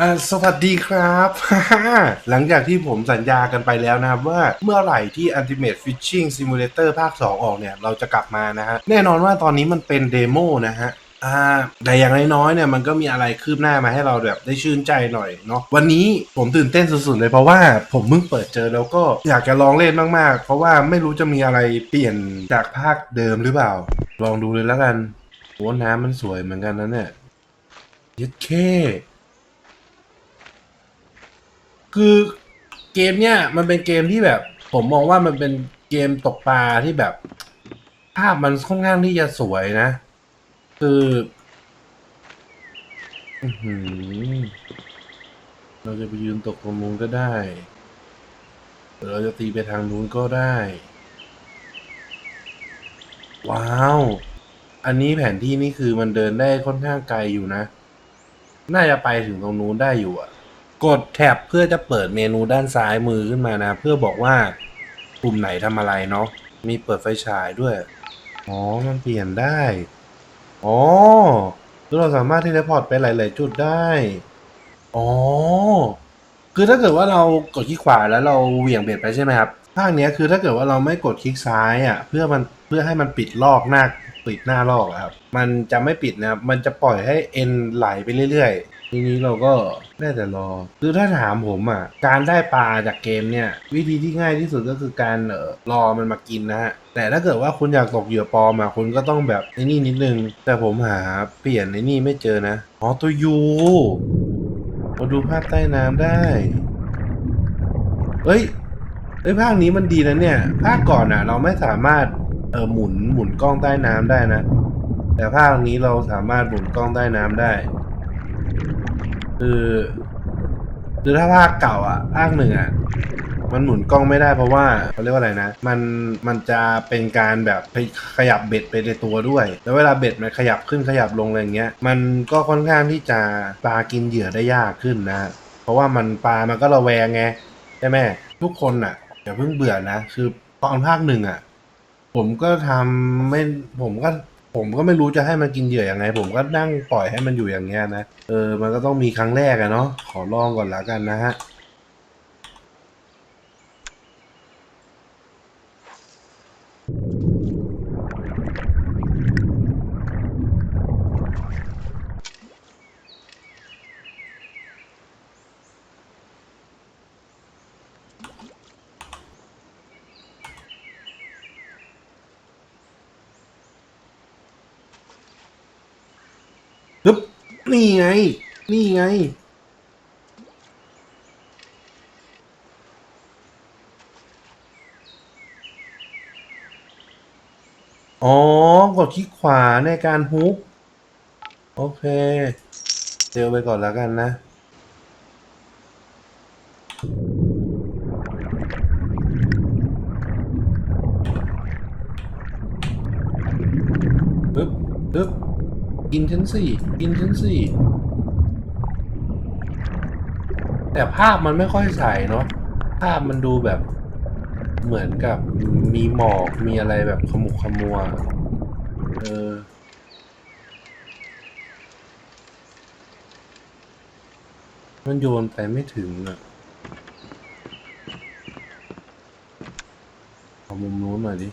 อ่าสวัสดีครับ หลังจากที่ผมสัญญากันไปแล้วนะครับว่าเมื่อไหร่ที่ Ultimate Fishing Simulator ภาค 2 ออกเนี่ย เราจะกลับมานะฮะ แน่นอนว่าตอนนี้มันเป็นเดโมนะฮะอ่าแต่อย่างน้อยๆเนี่ยมันก็มีอะไรคืบหน้ามาให้เราแบบได้ชื่นใจหน่อยเนาะวันนี้ผมตื่นเต้นสุดๆเลยเพราะว่าผมเพิ่งเปิดเจอแล้วก็อยากจะลองเล่นมากๆ เพราะว่าไม่รู้จะมีอะไรเปลี่ยนจากภาคเดิมหรือเปล่า ลองดูเลยแล้วกันโอ้น้ำมันสวยเหมือนกันนะเนี่ยย็ดเค คือเกมเนี่ยมันเป็นเกมที่แบบ ผมมองว่ามันเป็นเกมตกปลาที่แบบ ภาพมันค่อนข้างที่จะสวยนะ คืออื้อหือเราจะไปยืนตกตรงนู้นก็ได้หรือเราจะตีไปทางนู้นก็ได้ ว้าว อันนี้แผนที่นี่คือมันเดินได้ค่อนข้างไกลอยู่นะ น่าจะไปถึงตรงนู้นได้อยู่อะ กดแท็บเพื่อจะเปิดเมนูด้านซ้ายมือขึ้นมานะ เพื่อบอกว่ากลุ่มไหนทำอะไรเนาะมีเปิดไฟฉายด้วย อ๋อ มันเปลี่ยนได้ อ๋อเราสามารถที่จะพอร์ตไปหลาย ๆ จุดได้ อ๋อ คือถ้าเกิดว่าเรากดคลิกขวาแล้วเราเหวี่ยงเบ็ดไปใช่ไหมครับภาคเนี้ยคือถ้าเกิดว่าเราไม่กดคลิกซ้ายอะ เพื่อมันเพื่อให้มันปิดลอกหน้าปิดหน้าลอกอะครับ มันจะไม่ปิดนะครับ มันจะปล่อยให้เอ็นไหลไปเรื่อย ๆ ทีนี้เราก็ได้แต่รอ คือถ้าถามผมอะ การได้ปลาจากเกมเนี่ย วิธีที่ง่ายที่สุดก็คือการเออรอมันมากินนะฮะ แต่ถ้าเกิดว่าคุณอยากตกเหยื่อปลอมอะคุณก็ต้องแบบไอ้นี่นิดนึง แต่ผมหาเปลี่ยนไอ้นี่ไม่เจอนะ อ๋อตัวยูมาดูภาพใต้น้ำได้ เฮ้ยเฮ้ยภาคนี้มันดีนะเนี่ย ภาคก่อนอะ เราไม่สามารถเออหมุนหมุนกล้องใต้น้ำได้นะ แต่ภาคนี้เราสามารถหมุนกล้องใต้น้ำได้ คือคือถ้าภาคเก่าอะภาคหนึ่งอะมันหมุนกล้องไม่ได้เพราะว่าเขาเรียกว่าอะไรนะ มันมันจะเป็นการแบบขยับเบ็ดไปในตัวด้วย แล้วเวลาเบ็ดมันขยับขึ้นขยับลงอะไรเงี้ย มันก็ค่อนข้างที่จะปลากินเหยื่อได้ยากขึ้นนะ เพราะว่ามันปลามันก็ระแวงไงใช่ไหมทุกคนอะอย่าเพิ่งเบื่อนะ คือตอนภาคหนึ่งอะ ผมก็ทำไม่ผมก็ ผมก็ไม่รู้จะให้มันกินเหยื่อยังไง ผมก็นั่งปล่อยให้มันอยู่อย่างเงี้ยนะ เออ มันก็ต้องมีครั้งแรกอะเนาะ ขอลองก่อนละกันนะฮะ ปึ๊บนี่ไง นี่ไง อ๋อ กดคลิกขวาในการฮุก โอเค เจอไปก่อนแล้วกันนะปึ๊บปึ๊บ กินฉันสิกินฉันสิแต่ภาพมันไม่ค่อยใสเนาะภาพมันดูแบบ เหมือนกับมีหมอกมีอะไรแบบขมุกขมัวเออมันโยนไปไม่ถึงอะเอามุมนู้นหน่อยดิ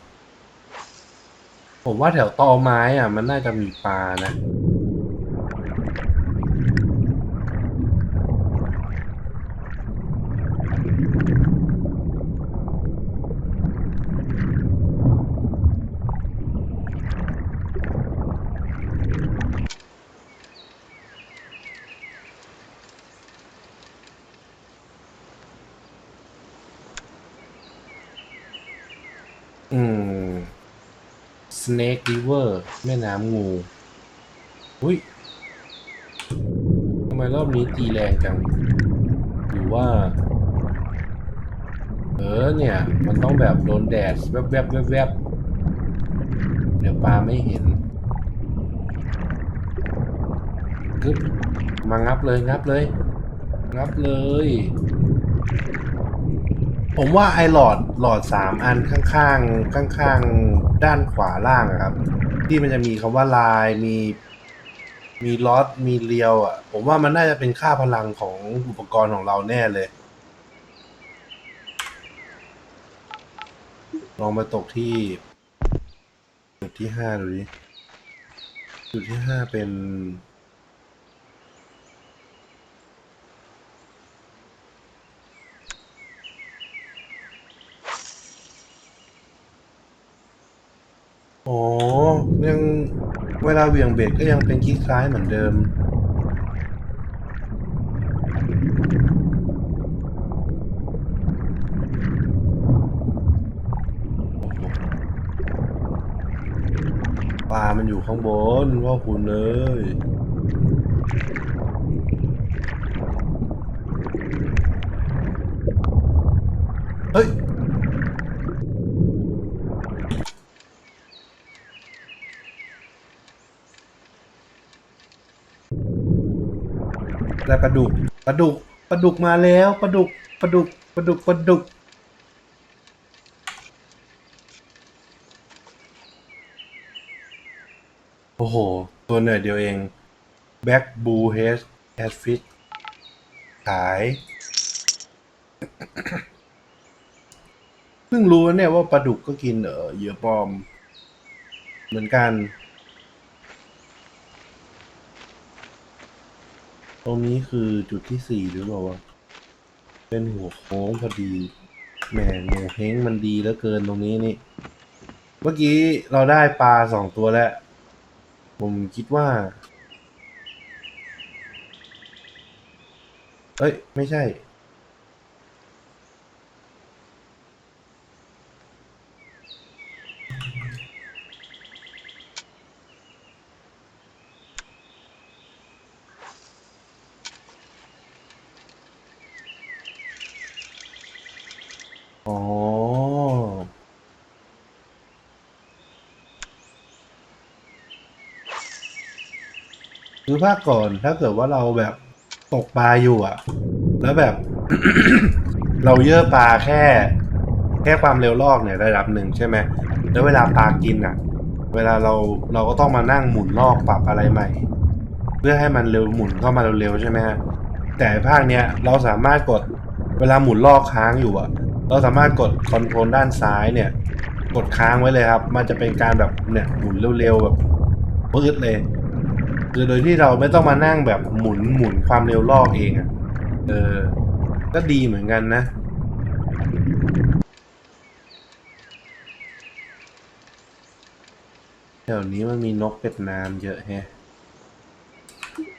ผมว่าแถวตอไม้อะ มันน่าจะมีปลานะ อืม Snake River แม่น้ำงู อุ้ยทำไมรอบนี้ตีแรงจัง หรือว่า เออเนี่ย มันต้องแบบโดนแดดแวบแวบแวบแวบเดี๋ยวปลาไม่เห็นกึบมางับเลยงับเลย งับเลย ผมว่าไอหลอดหลอดสามอันข้างๆข้างๆ ด้านขวาล่างอะครับ ที่มันจะมีคำว่าลายมี มีล็อตมีเรียวอะ ผมว่ามันน่าจะเป็นค่าพลังของอุปกรณ์ของเราแน่เลย ลองมาตกที่ จุดที่ห้าดูดิจุดที่ห้าเป็น ยังเวลาเหวี่ยงเบรกก็ยังเป็นคลิกซ้ายเหมือนเดิม ปลามันอยู่ข้างบนว่าคุณเลย ได้ปลาดุกปลาดุกปลาดุกมาแล้วปลาดุกปลาดุกปลาดุกปลาดุกโอ้โห ตัวเหนื่อยเดียวเอง Back Blue Head Catfish ขายเพิ่งรู้เนี่ยว่าปลาดุกก็กินเออเหยื่อปลอม เหมือนกัน ตรงนี้คือจุดที่สี่หรือเปล่าวะเป็นหัวโค้งพอดีแหมโมเฮงมันดีเหลือเกินตรงนี้นี่ เมื่อกี้เราได้ปลาสองตัวแล้ว ผมคิดว่า เอ้ย ไม่ใช่ อ๋อ คือภาคก่อนถ้าเกิดว่าเราแบบตกปลาอยู่อะแล้วแบบ เราเยอะปลาแค่ แค่ความเร็วลอกเนี่ยระดับหนึ่งใช่ไหมแล้วเวลาปลากินอะเวลาเราเราก็ต้องมานั่งหมุนลอกปรับอะไรใหม่ เพื่อให้มันเร็วหมุนเข้ามาเร็วๆใช่ไหมฮะแต่ภาคเนี้ยเราสามารถกดเวลาหมุนลอกค้างอยู่อะเราสามารถกดคอนโทรลด้านซ้ายเนี่ย กดค้างไว้เลยครับ มันจะเป็นการแบบเนี่ยหมุนเร็วๆแบบปื๊ดเลย คือโดยที่เราไม่ต้องมานั่งแบบหมุนหมุนความเร็วลอกเองอะ่ะ เออ ก็ดีเหมือนกันนะ แถวนี้มันมีนกเป็ดน้ำเยอะแฮะ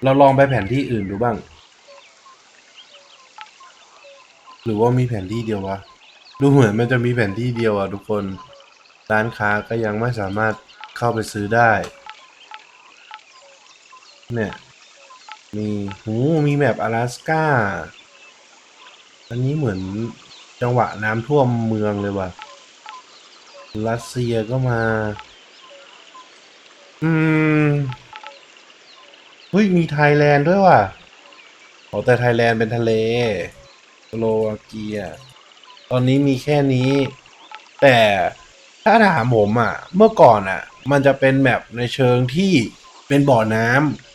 เราลองไปแผนที่อื่นดูบ้าง หรือว่ามีแผนที่เดียววะ ดูเหมือนมันจะมีแผนที่เดียวอะทุกคน ร้านค้าก็ยังไม่สามารถเข้าไปซื้อได้ เนี่ย มีหูมีแมป阿拉สกาอันนี้เหมือนจังหวะน้ำท่วมเมืองเลยว่ะ รัสเซียก็มา อืมเฮ้ย มีไทยแลนด์ด้วยว่ะโอ้แต่ไทยแลนด์เป็นทะเลสโลวาเกีย ตอนนี้มีแค่นี้ แต่ถ้าถามผมอะ เมื่อก่อนอะ มันจะเป็นแบบในเชิงที่เป็นบ่อน้ำ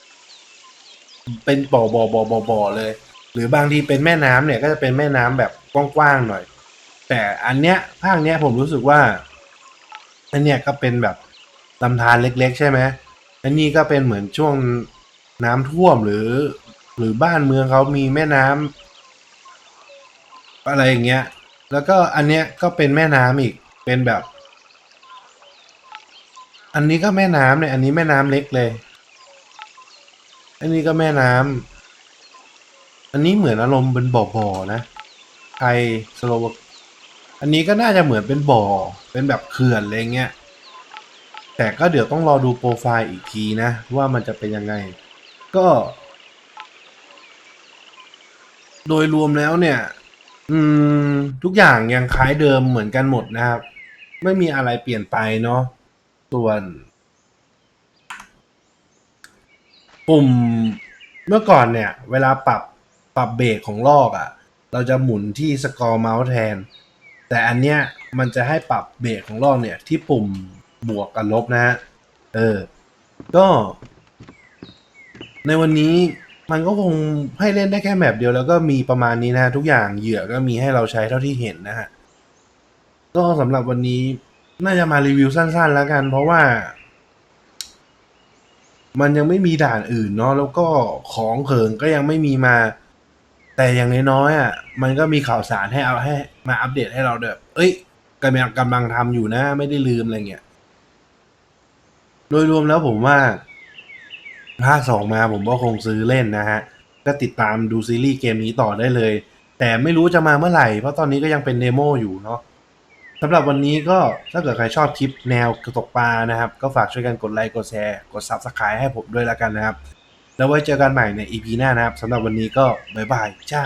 เป็นบ่อบ่อบ่อบ่อบ่อเลย หรือบางทีเป็นแม่น้ำเนี่ยก็จะเป็นแม่น้ำแบบกว้างๆหน่อย แต่อันเนี้ยภาคเนี้ยผมรู้สึกว่าอันเนี้ยก็เป็นแบบลำธารเล็ก ๆ ใช่ไหมอันนี้ก็เป็นเหมือนช่วงน้ำท่วมหรือ หรือบ้านเมืองเขามีแม่น้ำอะไรอย่างเงี้ย แล้วก็อันเนี้ยก็เป็นแม่น้ำอีกเป็นแบบ อันนี้ก็แม่น้ำเนี่ยอันนี้แม่น้ำเล็กเลย อันนี้ก็แม่น้ำอันนี้เหมือนอารมณ์เป็นบ่อๆนะไทยสโลวาอันนี้ก็น่าจะเหมือนเป็นบ่อ เป็นแบบเขื่อนอะไรเงี้ย แต่ก็เดี๋ยวต้องรอดูโปรไฟล์อีกทีนะ ว่ามันจะเป็นยังไง ก็ โดยรวมแล้วเนี่ย อืม ทุกอย่างยังคล้ายเดิมเหมือนกันหมดนะครับ ไม่มีอะไรเปลี่ยนไปเนาะส่วน ปุ่มเมื่อก่อนเนี่ย เวลาปรับปรับเบรกของลอกอะ่ะ เราจะหมุนที่สกอร์เมาส์แทน แต่อันเนี้ยมันจะให้ปรับเบรกของลอกเนี่ย ที่ปุ่มบวกกับลบนะฮะเออ ก็ ในวันนี้มันก็คงให้เล่นได้แค่แมปเดียวแล้วก็มีประมาณนี้นะ ทุกอย่างเหยื่อก็มีให้เราใช้เท่าที่เห็นนะฮะก็สำหรับวันนี้น่าจะมารีวิวสั้น ๆ แล้วกัน เพราะว่า มันยังไม่มีด่านอื่นเนาะแล้วก็ของเขิงก็ยังไม่มีมา แต่อย่างน้อยๆอะมันก็มีข่าวสารให้เอาให้ มาอัปเดตให้เราแบบเอ้ยกำลังกำลังทำอยู่นะ ไม่ได้ลืมอะไรเงี้ยโดยรวมแล้วผมว่าภาคสองมาผมก็คงซื้อเล่นนะฮะ ก็ติดตามดูซีรีส์เกมนี้ต่อได้เลย แต่ไม่รู้จะมาเมื่อไหร่ เพราะตอนนี้ก็ยังเป็นเดโมอยู่เนาะ สำหรับวันนี้ก็ถ้าเกิดใครชอบคลิปแนวกระตกปลานะครับ ก็ฝากช่วยกันกดไลค์กดแชร์กด Subscribe ให้ผมด้วยแล้วกันนะครับ แล้วไว้เจอกันใหม่ใน EP หน้านะครับสำหรับวันนี้ก็บ๊ายบายจ้า